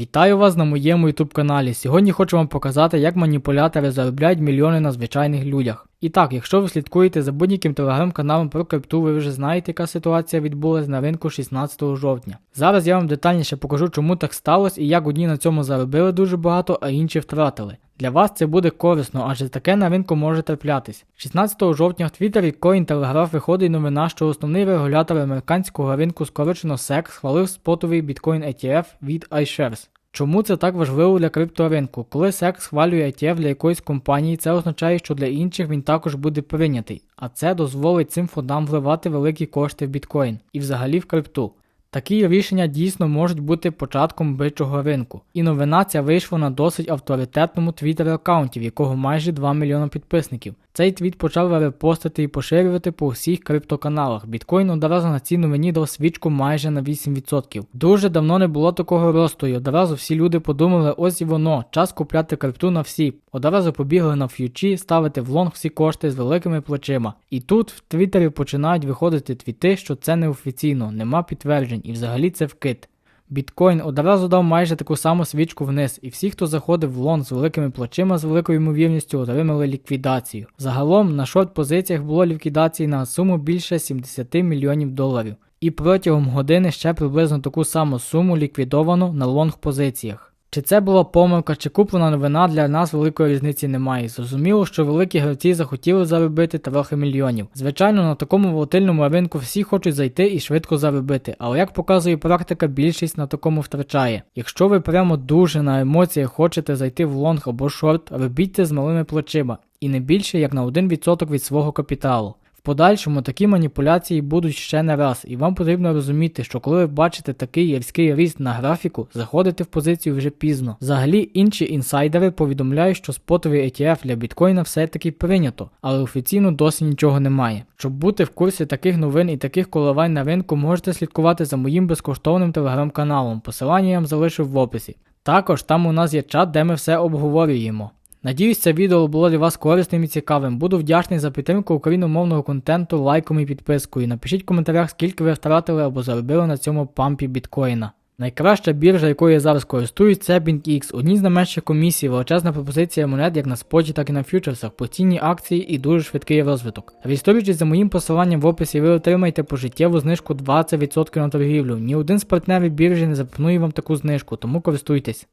Вітаю вас на моєму YouTube каналі. Сьогодні хочу вам показати, як маніпулятори заробляють мільйони на звичайних людях. І так, якщо ви слідкуєте за будь-яким телеграм-каналом про крипту, ви вже знаєте, яка ситуація відбулася на ринку 16 жовтня. Зараз я вам детальніше покажу, чому так сталося і як одні на цьому заробили дуже багато, а інші втратили. Для вас це буде корисно, адже таке на ринку може траплятись. 16 жовтня в Твіттері Cointelegraph виходить новина, що основний регулятор американського ринку скорочено SEC схвалив спотовий біткоін ETF від iShares. Чому це так важливо для крипторинку? Коли SEC схвалює ETF для якоїсь компанії, це означає, що для інших він також буде прийнятий, а це дозволить цим фондам вливати великі кошти в біткоін і взагалі в крипту. Такі рішення дійсно можуть бути початком бичого ринку. І новина ця вийшла на досить авторитетному твіттер аккаунті, в якого майже 2 мільйони підписників. Цей твіт почав репостити і поширювати по всіх криптоканалах. Біткоін одразу на цій новині дав свічку майже на 8%. Дуже давно не було такого росту, і одразу всі люди подумали, ось і воно, час купляти крипту на всі. Одразу побігли на ф'ючі, ставити в лонг всі кошти з великими плечима. І тут в Твіттері починають виходити твіти, що це неофіційно, нема підтверджень, і взагалі це вкид. Біткоін одразу дав майже таку саму свічку вниз, і всі, хто заходив в лон з великими плечима з великою ймовірністю, отримали ліквідацію. Загалом на шорт позиціях було ліквідації на суму більше 70 мільйонів доларів, і протягом години ще приблизно таку саму суму ліквідовано на лонг позиціях. Чи це була помилка, чи куплена новина для нас великої різниці немає. Зрозуміло, що великі гравці захотіли заробити трохи мільйонів. Звичайно, на такому волатильному ринку всі хочуть зайти і швидко заробити, але як показує практика, більшість на такому втрачає. Якщо ви прямо дуже на емоціях хочете зайти в лонг або шорт, робіть це з малими плечима, і не більше як на 1% від свого капіталу. Подальшому такі маніпуляції будуть ще не раз, і вам потрібно розуміти, що коли ви бачите такий різкий ріст на графіку, заходите в позицію вже пізно. Взагалі інші інсайдери повідомляють, що спотовий ETF для біткоїна все-таки прийнято, але офіційно досі нічого немає. Щоб бути в курсі таких новин і таких коливань на ринку, можете слідкувати за моїм безкоштовним телеграм-каналом. Посилання я вам залишив в описі. Також там у нас є чат, де ми все обговорюємо. Надіюсь, це відео було для вас корисним і цікавим. Буду вдячний за підтримку україномовного контенту, лайком і підпискою. Напишіть в коментарях, скільки ви втратили або заробили на цьому пампі біткоїна. Найкраща біржа, якою я зараз користуюсь, це BinkX. Одні з найменших комісій, величезна пропозиція монет як на споті, так і на фьючерсах, постійні акції і дуже швидкий розвиток. Реєструючись за моїм посиланням в описі, ви отримаєте пожиттєву знижку 20% на торгівлю. Ні один з партнерів біржі не запропонує вам таку знижку, тому користуйтесь.